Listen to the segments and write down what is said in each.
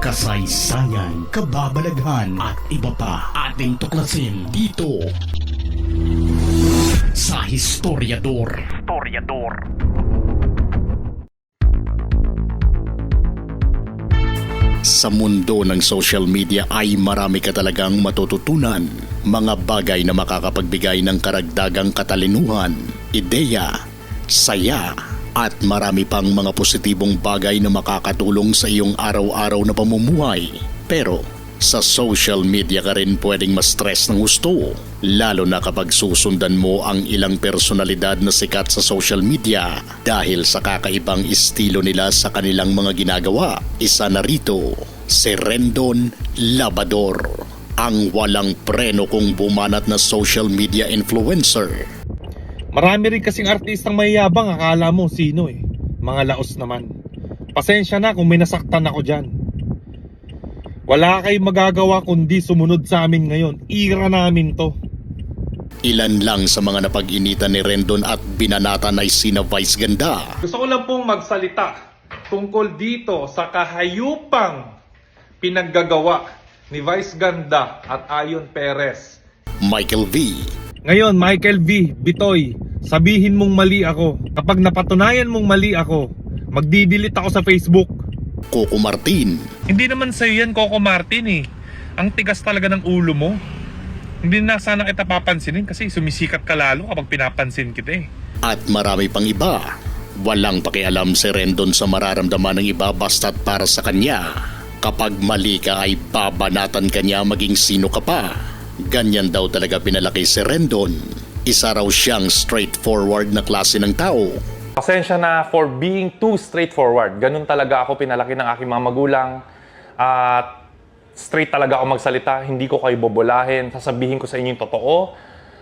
kasaysayan, kababalaghan at iba pa ating tuklasin dito sa Historiador. Historiador. Sa mundo ng social media ay marami ka talagang matututunan. Mga bagay na makakapagbigay ng karagdagang katalinuhan, ideya, saya, at marami pang mga positibong bagay na makakatulong sa iyong araw-araw na pamumuhay. Pero sa social media ka rin pwedeng ma-stress ng gusto. Lalo na kapag susundan mo ang ilang personalidad na sikat sa social media dahil sa kakaibang estilo nila sa kanilang mga ginagawa. Isa na rito, si Rendon Labador, ang walang preno kung bumanat na social media influencer. Marami rin kasing artistang mayayabang, akala mo sino eh. Mga laos naman. Pasensya na kung may nasaktan ako dyan. Wala kayong magagawa kundi sumunod sa amin ngayon. Ira namin to. Ilan lang sa mga napag-initan ni Rendon at binanatan ay sina Vice Ganda, Gusto ko lang pong magsalita tungkol dito sa kahayupang pinaggagawa ni Vice Ganda at Ayon Perez. Michael V, Ngayon, Michael V. Bitoy, sabihin mong mali ako. Kapag napatunayan mong mali ako, magdidelete ako sa Facebook. Coco Martin, Hindi naman sa'yo yan, Coco Martin eh. Ang tigas talaga ng ulo mo. Hindi na sana kita papansinin kasi sumisikat ka lalo kapag pinapansin kita eh. at marami pang iba. Walang pakialam si Rendon sa mararamdaman ng iba basta't para sa kanya. Kapag mali ka ay babanatan kanya maging sino ka pa. Ganyan daw talaga pinalaki si Rendon. Isa raw siyang straightforward na klase ng tao. Pasensya na for being too straightforward. Ganun talaga ako pinalaki ng aking mga magulang. At straight talaga ako magsalita. Hindi ko kayo bobolahin. Sasabihin ko sa inyo yung totoo.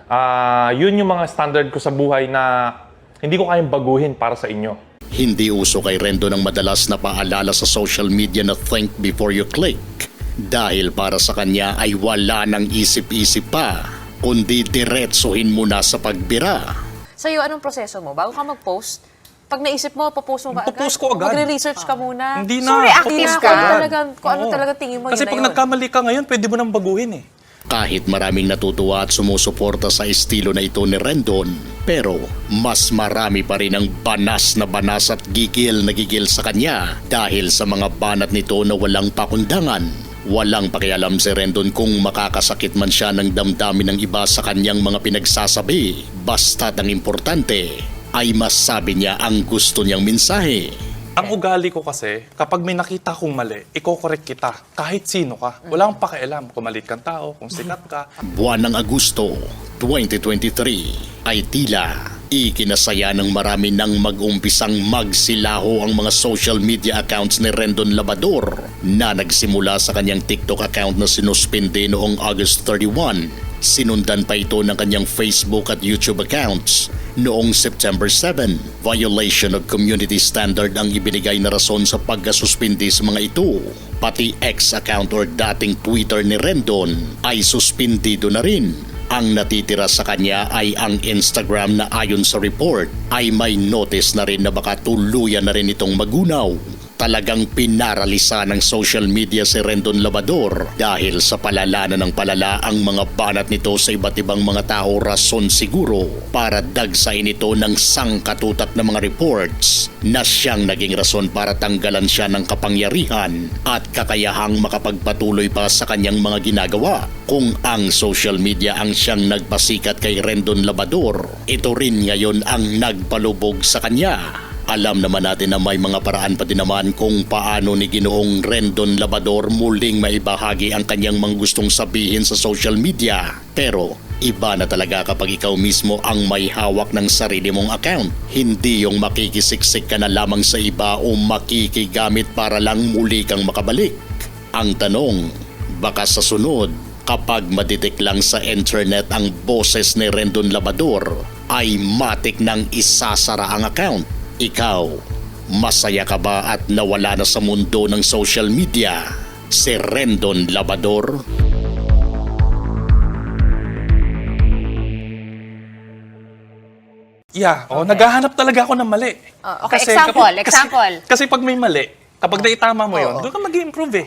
Ah, yun yung mga standard ko sa buhay na hindi ko kayang baguhin para sa inyo. Hindi uso kay Rendon ang madalas na paalala sa social media na think before you click. Dahil para sa kanya ay wala nang isip-isip pa, kundi diretsuhin mo na sa pagbira. Sa'yo, anong proseso mo? Bago ka mag-post, pag naisip mo, popost mo ba agad? Popost ko agad. Magre-research ka muna? Hindi na. So, reactive ka. Talaga, kung ano talaga tingin mo, Kasi yun na pag yun. nagkamali ka ngayon, pwede mo nang baguhin eh. Kahit maraming natutuwa at sumusuporta sa estilo na ito ni Rendon, pero mas marami pa rin ang banas na banas at gigil na gigil sa kanya dahil sa mga banat nito na walang pakundangan. Walang pakialam si Rendon kung makakasakit man siya ng damdamin ng iba sa kanyang mga pinagsasabi. Basta't ang importante ay masabi niya ang gusto niyang mensahe. Ang ugali ko kasi, kapag may nakita kong mali, iko-correct kita. Kahit sino ka. Wala akong pakialam kung malit kang tao, kung sikat ka. Buwan ng Agosto 2023 ay tila ikinasaya ng marami nang mag-umpisang magsilaho ang mga social media accounts ni Rendon Labador na nagsimula sa kanyang TikTok account na sinuspinde noong August 31. Sinundan pa ito ng kanyang Facebook at YouTube accounts noong September 7. Violation of community standard ang ibinigay na rason sa pagkasuspindi sa mga ito. Pati X account or dating Twitter ni Rendon ay suspindido na rin. Ang natitira sa kanya ay ang Instagram na ayon sa report ay may notice na rin na baka tuluyan na rin itong magunaw. Talagang pinaralisa ng social media si Rendon Labador dahil sa palala na ng palala ang mga banat nito sa iba't ibang mga tao rason siguro para dagsain ito ng sangkatutak na mga reports na siyang naging rason para tanggalan siya ng kapangyarihan at kakayahang makapagpatuloy pa sa kanyang mga ginagawa. Kung ang social media ang siyang nagpasikat kay Rendon Labador, ito rin ngayon ang nagpalubog sa kanya. Alam naman natin na may mga paraan pa din naman kung paano ni Ginoong Rendon Labador muling maibahagi ang kanyang mga gustong sabihin sa social media. Pero iba na talaga kapag ikaw mismo ang may hawak ng sarili mong account. Hindi yung makikisiksik ka na lamang sa iba o makikigamit para lang muli kang makabalik. Ang tanong, baka sa sunod, kapag maditik lang sa internet ang boses ni Rendon Labador, ay matik nang isasara ang account. Ikaw, masaya ka ba at nawala na sa mundo ng social media? Si Rendon Labador? Yeah, oh, naghahanap talaga ako ng mali. Ah, okay, example, kasi, example. Kasi, pag may mali, Kapag naitama mo Oo. doon ka mag-improve eh.